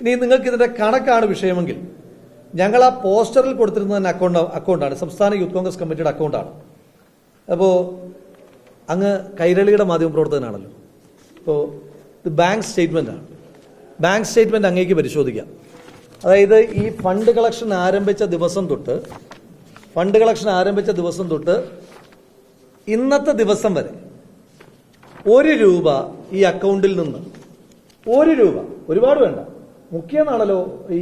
ഇനി നിങ്ങൾക്ക് ഇതിന്റെ കണക്കാണ് വിഷയമെങ്കിൽ ഞങ്ങൾ ആ പോസ്റ്ററിൽ കൊടുത്തിരുന്ന അക്കൗണ്ട് അക്കൗണ്ടാണ് സംസ്ഥാന യൂത്ത് കോൺഗ്രസ് കമ്മിറ്റിയുടെ അക്കൗണ്ടാണ് അപ്പോൾ അങ്ങ് കൈരളിയുടെ മാധ്യമപ്രവർത്തകനാണല്ലോ അപ്പോൾ ഇത് ബാങ്ക് സ്റ്റേറ്റ്മെന്റ് ആണ്. ബാങ്ക് സ്റ്റേറ്റ്മെന്റ് അങ്ങേക്ക് പരിശോധിക്കാം. അതായത് ഈ ഫണ്ട് കളക്ഷൻ ആരംഭിച്ച ദിവസം തൊട്ട് ഫണ്ട് കളക്ഷൻ ആരംഭിച്ച ദിവസം തൊട്ട് ഇന്നത്തെ ദിവസം വരെ ഒരു രൂപ ഈ അക്കൗണ്ടിൽ നിന്ന് ഒരു രൂപ ഒരുപാട് വേണ്ട. മുഖ്യനാണല്ലോ ഈ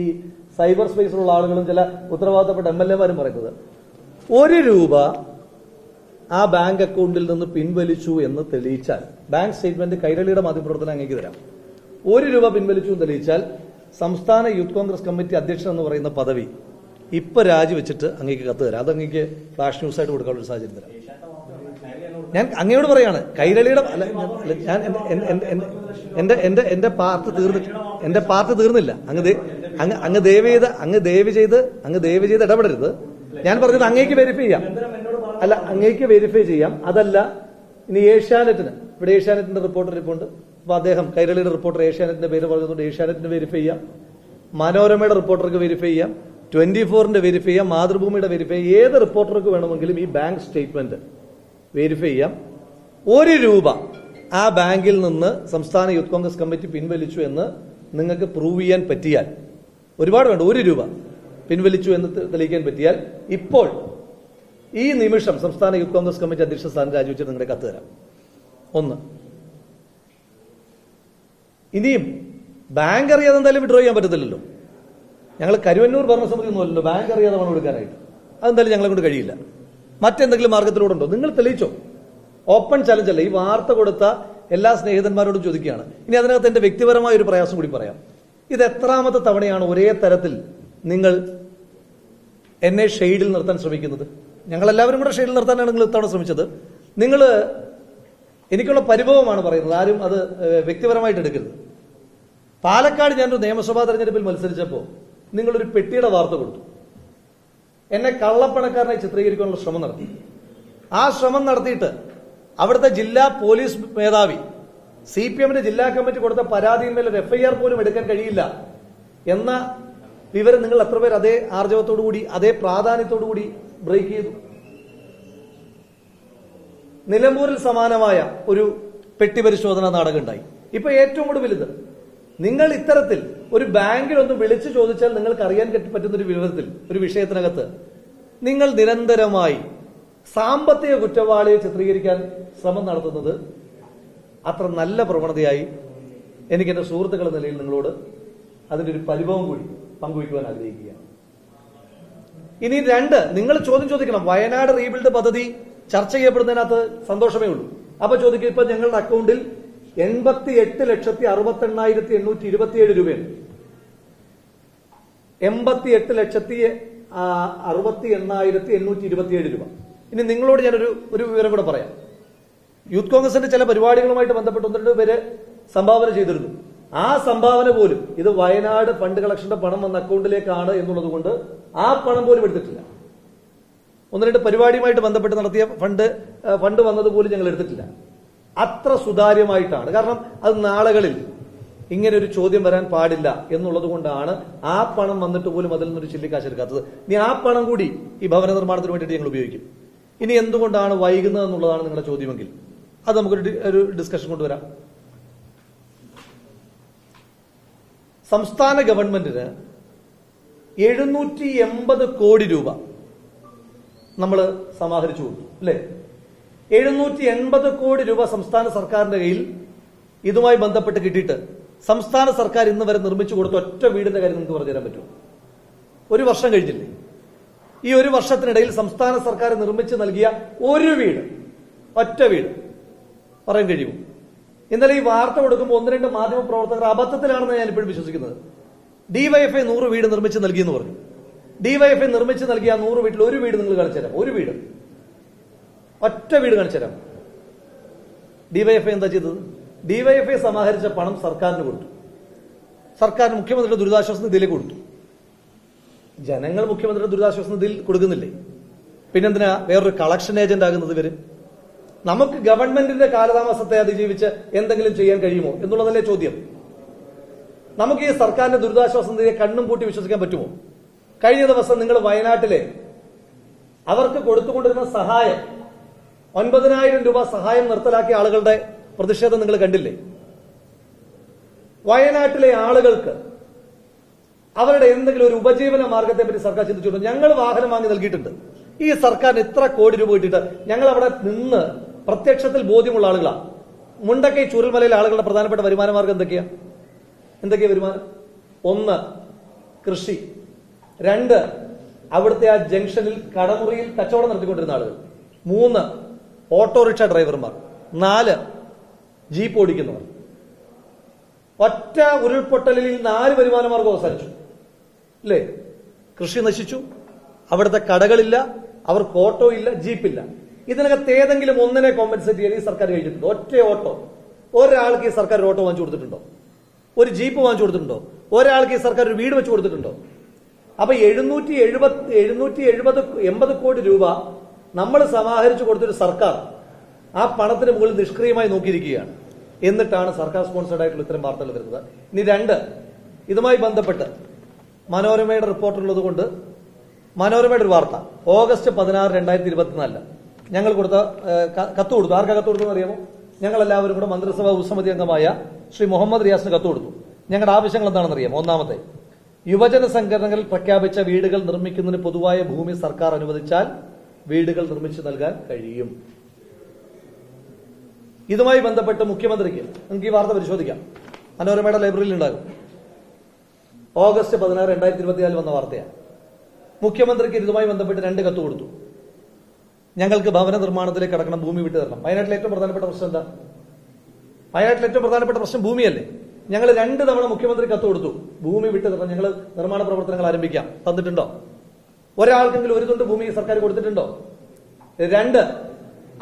സൈബർ സ്പേസിലുള്ള ആളുകളും ചില ഉത്തരവാദിത്തപ്പെട്ട എം എൽ എമാരും പറയുന്നത്. ഒരു രൂപ ആ ബാങ്ക് അക്കൗണ്ടിൽ നിന്ന് പിൻവലിച്ചു എന്ന് തെളിയിച്ചാൽ ബാങ്ക് സ്റ്റേറ്റ്മെന്റ് കൈരളിയുടെ മാധ്യമപ്രവർത്തനം അങ്ങേക്ക് തരാം. ഒരു രൂപ പിൻവലിച്ചു എന്ന് തെളിയിച്ചാൽ സംസ്ഥാന യൂത്ത് കോൺഗ്രസ് കമ്മിറ്റി അധ്യക്ഷൻ എന്ന് പറയുന്ന പദവി ഇപ്പൊ രാജിവെച്ചിട്ട് അങ്ങേക്ക് കത്ത് തരാം. അത് അങ്ങേക്ക് ഫ്ലാഷ് ന്യൂസ് ആയിട്ട് കൊടുക്കാനുള്ള ഒരു സാഹചര്യം തരാം. ഞാൻ അങ്ങയോട് പറയാണ് കൈരളിയുടെ അല്ല, ഞാൻ എന്റെ- എന്റെ- എന്റെ- പാർട്ട് തീർന്നി എന്റെ പാർട്ട് തീർന്നില്ല. അങ്ങ് അങ്ങ് അങ്ങ് ദയവ് ചെയ്ത് അങ്ങ് ദയവ് ചെയ്ത് അങ്ങ് ദയവ് ചെയ്ത് ഇടപെടരുത്. ഞാൻ പറഞ്ഞത് അങ്ങേക്ക് വെരിഫൈ ചെയ്യാം. അല്ല അങ്ങേക്ക് വെരിഫൈ ചെയ്യാം. അതല്ല ഇനി ഏഷ്യാനെറ്റിന് ഇവിടെ ഏഷ്യാനെറ്റിന്റെ റിപ്പോർട്ടർ ഇരിപ്പുണ്ട്. അപ്പൊ അദ്ദേഹം കൈരളിയുടെ റിപ്പോർട്ടർ ഏഷ്യാനെറ്റിന്റെ പേര് പറഞ്ഞതുകൊണ്ട് ഏഷ്യാനെറ്റിന് വെരിഫൈ ചെയ്യാം. മനോരമയുടെ റിപ്പോർട്ടർക്ക് വെരിഫൈ ചെയ്യാം. ട്വന്റി ഫോറിന്റെ വെരിഫൈ ചെയ്യാം. മാതൃഭൂമിയുടെ വെരിഫൈ ഏത് റിപ്പോർട്ടർക്ക് വേണമെങ്കിലും ഈ ബാങ്ക് സ്റ്റേറ്റ്മെന്റ് വെരിഫൈ ചെയ്യാം. ഒരു രൂപ ആ ബാങ്കിൽ നിന്ന് സംസ്ഥാന യൂത്ത് കോൺഗ്രസ് കമ്മിറ്റി പിൻവലിച്ചു എന്ന് നിങ്ങൾക്ക് പ്രൂവ് ചെയ്യാൻ പറ്റിയാൽ ഒരുപാട് വേണ്ട ഒരു രൂപ പിൻവലിച്ചു എന്ന് തെളിയിക്കാൻ പറ്റിയാൽ ഇപ്പോൾ ഈ നിമിഷം സംസ്ഥാന യൂത്ത് കോൺഗ്രസ് കമ്മിറ്റി അധ്യക്ഷ സ്ഥാനം രാജിവെച്ചിട്ട് നിങ്ങളുടെ കത്ത് തരാം. ഒന്ന് ഇനിയും ബാങ്ക് അറിയാതെ എന്തായാലും വിഡ്രോ ചെയ്യാൻ പറ്റത്തില്ലല്ലോ. ഞങ്ങൾ കരുവന്നൂർ ഭരണസമിതി ഒന്നുമല്ലല്ലോ ബാങ്ക് അറിയാതെ പണം എടുക്കാനായിട്ട്. അതെന്തായാലും ഞങ്ങളെ കൊണ്ട് കഴിയില്ല. മറ്റെന്തെങ്കിലും മാർഗത്തിലൂടെ ഉണ്ടോ? നിങ്ങൾ തെളിയിച്ചോ? ഓപ്പൺ ചലഞ്ച് അല്ല. ഈ വാർത്ത കൊടുത്ത എല്ലാ സ്നേഹിതന്മാരോടും ചോദിക്കുകയാണ്. ഇനി അതിനകത്ത് എന്റെ വ്യക്തിപരമായ ഒരു പ്രയാസം കൂടി പറയാം. ഇത് എത്രാമത്തെ തവണയാണ് ഒരേ തരത്തിൽ നിങ്ങൾ എന്നെ ഷെയ്ഡിൽ നിർത്താൻ ശ്രമിക്കുന്നത്? ഞങ്ങൾ എല്ലാവരും കൂടെ ഷെയ്ഡിൽ നിർത്താനാണ് നിങ്ങൾ ഇത്തവണ ശ്രമിച്ചത്. നിങ്ങൾ എനിക്കുള്ള പരിഭവമാണ് പറയുന്നത്. ആരും അത് വ്യക്തിപരമായിട്ട് എടുക്കരുത്. പാലക്കാട് ഞാനൊരു നിയമസഭാ തെരഞ്ഞെടുപ്പിൽ മത്സരിച്ചപ്പോൾ നിങ്ങളൊരു പെട്ടിയുടെ വാർത്ത കൊടുത്തു. എന്നെ കള്ളപ്പണക്കാരനായി ചിത്രീകരിക്കാനുള്ള ശ്രമം നടത്തി. ആ ശ്രമം നടത്തിയിട്ട് അവിടുത്തെ ജില്ലാ പോലീസ് മേധാവി സി പി എമ്മിന്റെ ജില്ലാ കമ്മിറ്റി കൊടുത്ത പരാതിയിന്മേൽ ഒരു എഫ്ഐആർ പോലും എടുക്കാൻ കഴിയില്ല എന്ന വിവരം നിങ്ങൾ എത്ര പേർ അതേ ആർജവത്തോടു കൂടി അതേ പ്രാധാന്യത്തോടു കൂടി ബ്രേക്ക് ചെയ്തു. നിലമ്പൂരിൽ സമാനമായ ഒരു പെട്ടി പരിശോധന നാടകം ഉണ്ടായി. ഇപ്പൊ ഏറ്റവും കൂടുതൽ ഇത് നിങ്ങൾ ഇത്തരത്തിൽ ഒരു ബാങ്കിൽ ഒന്ന് വിളിച്ചു ചോദിച്ചാൽ നിങ്ങൾക്ക് അറിയാൻ പറ്റ- പറ്റുന്ന ഒരു വിവരത്തിൽ ഒരു വിഷയത്തിനകത്ത് നിങ്ങൾ നിരന്തരമായി സാമ്പത്തിക കുറ്റവാളിയെ ചിത്രീകരിക്കാൻ ശ്രമം നടത്തുന്നത് അത്ര നല്ല പ്രവണതയായി എനിക്ക് എന്റെ സുഹൃത്തുക്കൾ എന്ന നിലയിൽ നിങ്ങളോട് അതിന്റെ ഒരു പരിഭവം കൂടി പങ്കുവയ്ക്കുവാൻ ആഗ്രഹിക്കുകയാണ്. ഇനി രണ്ട് നിങ്ങൾ ചോദ്യം ചോദിക്കണം. വയനാട് റീബിൽഡ് പദ്ധതി ചർച്ച ചെയ്യപ്പെടുന്നതിനകത്ത് സന്തോഷമേ ഉള്ളൂ. അപ്പൊ ചോദിക്കും ഇപ്പൊ ഞങ്ങളുടെ അക്കൗണ്ടിൽ എൺപത്തി എട്ട് ലക്ഷത്തി അറുപത്തി എണ്ണായിരത്തി എണ്ണൂറ്റി ഇരുപത്തിയേഴ് രൂപയുണ്ട്. എൺപത്തി എട്ട് ലക്ഷത്തി അറുപത്തി എണ്ണായിരത്തി എണ്ണൂറ്റി ഇരുപത്തിയേഴ് രൂപ. ഇനി നിങ്ങളോട് ഞാനൊരു ഒരു വിവരം കൂടെ പറയാം. യൂത്ത് കോൺഗ്രസിന്റെ ചില പരിപാടികളുമായിട്ട് ബന്ധപ്പെട്ട് ഒന്ന് രണ്ട് പേര് സംഭാവന ചെയ്തിരുന്നു. ആ സംഭാവന പോലും ഇത് വയനാട് ഫണ്ട് കളക്ഷന്റെ പണം വന്ന അക്കൗണ്ടിലേക്കാണ് എന്നുള്ളത് കൊണ്ട് ആ പണം പോലും എടുത്തിട്ടില്ല. ഒന്ന് രണ്ട് പരിപാടിയുമായിട്ട് ബന്ധപ്പെട്ട് നടത്തിയ ഫണ്ട് ഫണ്ട് വന്നത് പോലും ഞങ്ങൾ എടുത്തിട്ടില്ല. അത്ര സുതാര്യമായിട്ടാണ്. കാരണം അത് നാളുകളിൽ ഇങ്ങനെ ഒരു ചോദ്യം വരാൻ പാടില്ല എന്നുള്ളത് കൊണ്ടാണ് ആ പണം വന്നിട്ട് പോലും അതിൽ നിന്നൊരു ചില്ലിക്കാശ് എടുക്കാത്തത്. ഇനി ആ പണം കൂടി ഈ ഭവന നിർമ്മാണത്തിന് വേണ്ടിയിട്ട് ഞങ്ങൾ ഉപയോഗിക്കും. ഇനി എന്തുകൊണ്ടാണ് വൈകുന്നത് എന്നുള്ളതാണ് നിങ്ങളുടെ ചോദ്യമെങ്കിൽ. അത് നമുക്കൊരു ഒരു ഡിസ്കഷൻ കൊണ്ടുവരാം. സംസ്ഥാന ഗവൺമെന്റിന് എഴുന്നൂറ്റി എൺപത് കോടി രൂപ നമ്മൾ സമാഹരിച്ചു കൊടുത്തു അല്ലേ? എഴുന്നൂറ്റി എൺപത് കോടി രൂപ സംസ്ഥാന സർക്കാരിന്റെ കയ്യിൽ ഇതുമായി ബന്ധപ്പെട്ട് കിട്ടിയിട്ട് സംസ്ഥാന സർക്കാർ ഇന്ന് വരെ നിർമ്മിച്ചു കൊടുത്ത ഒറ്റ വീടിന്റെ കാര്യം നിങ്ങൾക്ക് പറഞ്ഞു തരാൻ പറ്റുമോ? ഒരു വർഷം കഴിഞ്ഞില്ലേ? ഈ ഒരു വർഷത്തിനിടയിൽ സംസ്ഥാന സർക്കാർ നിർമ്മിച്ചു നൽകിയ ഒരു വീട് ഒറ്റ വീട്. പറയാൻ കഴിയുമോ ഇന്നലെ ഈ വാർത്ത കൊടുക്കുമ്പോൾ ഒന്ന് രണ്ട് മാധ്യമ പ്രവർത്തകർ അബദ്ധത്തിലാണെന്ന് ഞാൻ ഇപ്പോഴും വിശ്വസിക്കുന്നത്. ഡിവൈഎഫ്ഐ നൂറ് വീട് നിർമ്മിച്ച് നൽകിയെന്ന് പറഞ്ഞു. ഡിവൈഎഫ്ഐ നിർമ്മിച്ച് നൽകിയ നൂറ് വീട്ടിൽ ഒരു വീട് നിങ്ങൾ കാണിച്ചു തരാം. ഒരു വീട്. ഒറ്റ വീട് കാണിച്ചു തരാം. ഡിവൈഎഫ്ഐ എന്താ ചെയ്തത്? ഡിവൈഎഫ്ഐ സമാഹരിച്ച പണം സർക്കാരിന് കൊടുത്തു. സർക്കാർ മുഖ്യമന്ത്രിയുടെ ദുരിതാശ്വാസ നിധിയിലേക്ക് കൊടുത്തു. ജനങ്ങൾ മുഖ്യമന്ത്രിയുടെ ദുരിതാശ്വാസ നിധിയിൽ കൊടുക്കുന്നില്ലേ? പിന്നെന്തിനാ വേറൊരു കളക്ഷൻ ഏജന്റ് ആകുന്നത് ഇവർ? നമുക്ക് ഗവൺമെന്റിന്റെ കാലതാമസത്തെ അതിജീവിച്ച് എന്തെങ്കിലും ചെയ്യാൻ കഴിയുമോ എന്നുള്ളതല്ലേ ചോദ്യം. നമുക്ക് ഈ സർക്കാരിന്റെ ദുരിതാശ്വാസ നിധിയെ കണ്ണും പൂട്ടി വിശ്വസിക്കാൻ പറ്റുമോ? കഴിഞ്ഞ ദിവസം നിങ്ങൾ വയനാട്ടിലെ അവർക്ക് കൊടുത്തുകൊണ്ടിരുന്ന സഹായം ഒൻപതിനായിരം രൂപ സഹായം നിർത്തലാക്കിയ ആളുകളുടെ പ്രതിഷേധം നിങ്ങൾ കണ്ടില്ലേ? വയനാട്ടിലെ ആളുകൾക്ക് അവരുടെ എന്തെങ്കിലും ഒരു ഉപജീവന മാർഗത്തെ പറ്റി സർക്കാർ ചിന്തിച്ചിട്ടുണ്ട്? ഞങ്ങൾ വാഹനം വാങ്ങി നൽകിയിട്ടുണ്ട്. ഈ സർക്കാരിന് ഇത്ര കോടി രൂപ കിട്ടിയിട്ട് ഞങ്ങൾ അവിടെ നിന്ന് പ്രത്യക്ഷത്തിൽ ബോധ്യമുള്ള ആളുകളാണ് മുണ്ടക്കൈ ചുരുൾമലയിലെ ആളുകളുടെ പ്രധാനപ്പെട്ട വരുമാന മാർഗം എന്തൊക്കെയാ? എന്തൊക്കെയാ വരുമാനം? ഒന്ന് കൃഷി. രണ്ട് അവിടുത്തെ ആ ജംഗ്ഷനിൽ കടമുറിയിൽ കച്ചവടം നടത്തിക്കൊണ്ടിരുന്ന ആളുകൾ. മൂന്ന് ഓട്ടോറിക്ഷ ഡ്രൈവർമാർ. നാല് ജീപ്പ് ഓടിക്കുന്നവർ. ഒറ്റ ഉരുൾപൊട്ടലിൽ നാല് വരുമാന മാർഗം അവസാനിച്ചു? അല്ലേ കൃഷി നശിച്ചു. അവിടുത്തെ കടകളില്ല അവർക്ക് ഓട്ടോ ഇല്ല ജീപ്പില്ല. ഇതിനകത്ത് ഏതെങ്കിലും ഒന്നിനെ കോമ്പൻസേറ്റ് ചെയ്യാൻ ഈ സർക്കാർ കഴിഞ്ഞിട്ടുണ്ടോ? ഒറ്റ ഓട്ടോ. ഒരാൾക്ക് ഈ സർക്കാർ ഓട്ടോ വാങ്ങിച്ചു കൊടുത്തിട്ടുണ്ടോ? ഒരു ജീപ്പ് വാങ്ങിച്ചു കൊടുത്തിട്ടുണ്ടോ? ഒരാൾക്ക് ഈ സർക്കാർ ഒരു വീട് വെച്ച് കൊടുത്തിട്ടുണ്ടോ? അപ്പൊ എഴുന്നൂറ്റി എഴുപത് എഴുന്നൂറ്റി എഴുപത് എൺപത് കോടി രൂപ നമ്മൾ സമാഹരിച്ചു കൊടുത്തൊരു സർക്കാർ ആ പണത്തിന് മുകളിൽ നിഷ്ക്രിയമായി നോക്കിയിരിക്കുകയാണ്. എന്നിട്ടാണ് സർക്കാർ സ്പോൺസേഡ് ആയിട്ടുള്ള ഇത്തരം വാർത്തകൾ വരുന്നത്. ഇനി രണ്ട് ഇതുമായി ബന്ധപ്പെട്ട് മനോരമയുടെ റിപ്പോർട്ട് ഉള്ളത് കൊണ്ട് മനോരമയുടെ ഒരു വാർത്ത. ഓഗസ്റ്റ് പതിനാറ് രണ്ടായിരത്തി ഇരുപത്തിനാലിൽ. ഞങ്ങൾ കൊടുത്ത കത്ത് കൊടുത്തു. ആർക്കാ കത്ത് കൊടുത്തു അറിയാമോ ഞങ്ങൾ എല്ലാവരും കൂടെ മന്ത്രിസഭാ ഉപസമിതി അംഗമായ ശ്രീ മുഹമ്മദ് റിയാസിന് കത്ത് കൊടുത്തു. ഞങ്ങളുടെ ആവശ്യങ്ങൾ എന്താണെന്ന് അറിയാമോ ഒന്നാമത്തെ യുവജന സംഘടനകൾ പ്രഖ്യാപിച്ച വീടുകൾ നിർമ്മിക്കുന്നതിന് പൊതുവായ ഭൂമി സർക്കാർ അനുവദിച്ചാൽ വീടുകൾ നിർമ്മിച്ചു നൽകാൻ കഴിയും. ഇതുമായി ബന്ധപ്പെട്ട് മുഖ്യമന്ത്രിക്ക് നമുക്ക് ഈ വാർത്ത പരിശോധിക്കാം. മനോരമയുടെ ലൈബ്രറിയിൽ ഉണ്ടാകും. ഓഗസ്റ്റ് പതിനാറ് രണ്ടായിരത്തി ഇരുപത്തിനാലിൽ വന്ന വാർത്തയാണ്. മുഖ്യമന്ത്രിക്ക് ഇതുമായി ബന്ധപ്പെട്ട് രണ്ട് കത്ത് കൊടുത്തു. ഞങ്ങൾക്ക് ഭവന നിർമ്മാണത്തിലേക്ക് കടക്കണം ഭൂമി വിട്ടു തരണം. വയനാട്ടിലെ ഏറ്റവും പ്രധാനപ്പെട്ട പ്രശ്നം എന്താ? വയനാട്ടിലെ ഏറ്റവും പ്രധാനപ്പെട്ട പ്രശ്നം ഭൂമിയല്ലേ. ഞങ്ങൾ രണ്ട് തവണ മുഖ്യമന്ത്രി കത്ത് കൊടുത്തു. ഭൂമി വിട്ടു തരണം. ഞങ്ങൾ നിർമ്മാണ പ്രവർത്തനങ്ങൾ ആരംഭിക്കാം. തന്നിട്ടുണ്ടോ? ഒരാൾക്കെങ്കിലും ഒരു തുണ്ട് ഭൂമി സർക്കാർ കൊടുത്തിട്ടുണ്ടോ? രണ്ട്.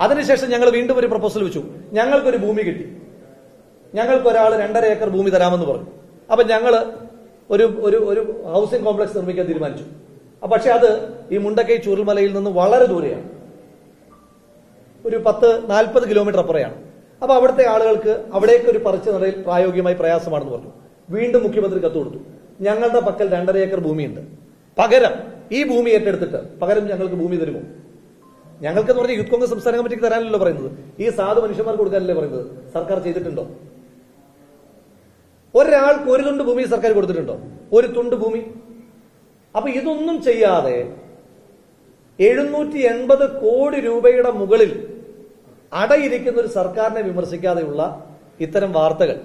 അതിനുശേഷം ഞങ്ങൾ വീണ്ടും ഒരു പ്രപ്പോസൽ വെച്ചു. ഞങ്ങൾക്കൊരു ഭൂമി കിട്ടി. ഞങ്ങൾക്ക് ഒരാൾ രണ്ടര ഏക്കർ ഭൂമി തരാമെന്ന് പറഞ്ഞു. അപ്പൊ ഞങ്ങൾ ഒരു ഒരു ഒരു ഹൗസിംഗ് കോംപ്ലക്സ് നിർമ്മിക്കാൻ തീരുമാനിച്ചു. പക്ഷെ അത് ഈ മുണ്ടക്കൈ ചുരുൾമലയിൽ നിന്ന് വളരെ ദൂരെയാണ്. ഒരു പത്ത് നാൽപ്പത് കിലോമീറ്റർ അപ്പുറയാണ്. അപ്പൊ അവിടുത്തെ ആളുകൾക്ക് അവിടേക്ക് ഒരു പറിച്ചു നടയിൽ പ്രായോഗികമായി പ്രയാസമാണെന്ന് പറഞ്ഞു. വീണ്ടും മുഖ്യമന്ത്രി കത്ത് കൊടുത്തു. ഞങ്ങളുടെ പക്കൽ രണ്ടര ഏക്കർ ഭൂമിയുണ്ട്. പകരം ഈ ഭൂമി ഏറ്റെടുത്തിട്ട് പകരം ഞങ്ങൾക്ക് ഭൂമി തരുമോ? ഞങ്ങൾക്ക് എന്ന് പറഞ്ഞാൽ യൂത്ത് കോൺഗ്രസ് സംസ്ഥാന കമ്മിറ്റിക്ക് തരാനല്ലോ പറയുന്നത്. ഈ സാധു മനുഷ്യന്മാർക്ക് കൊടുക്കാനല്ലേ പറയുന്നത്? സർക്കാർ ചെയ്തിട്ടുണ്ടോ? ഒരാൾക്ക് ഒരു തുണ്ട് ഭൂമി സർക്കാർ കൊടുത്തിട്ടുണ്ടോ? ഒരു തുണ്ട് ഭൂമി. അപ്പൊ ഇതൊന്നും ചെയ്യാതെ എഴുന്നൂറ്റി എൺപത് കോടി രൂപയുടെ മുകളിൽ അടയിരിക്കുന്ന ഒരു സർക്കാരിനെ വിമർശിക്കാതെയുള്ള ഇത്തരം വാർത്തകൾ.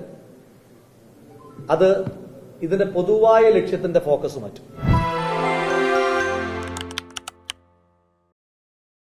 അത് ഇതിന്റെ പൊതുവായ ലക്ഷ്യത്തിന്റെ ഫോക്കസ് മാറ്റും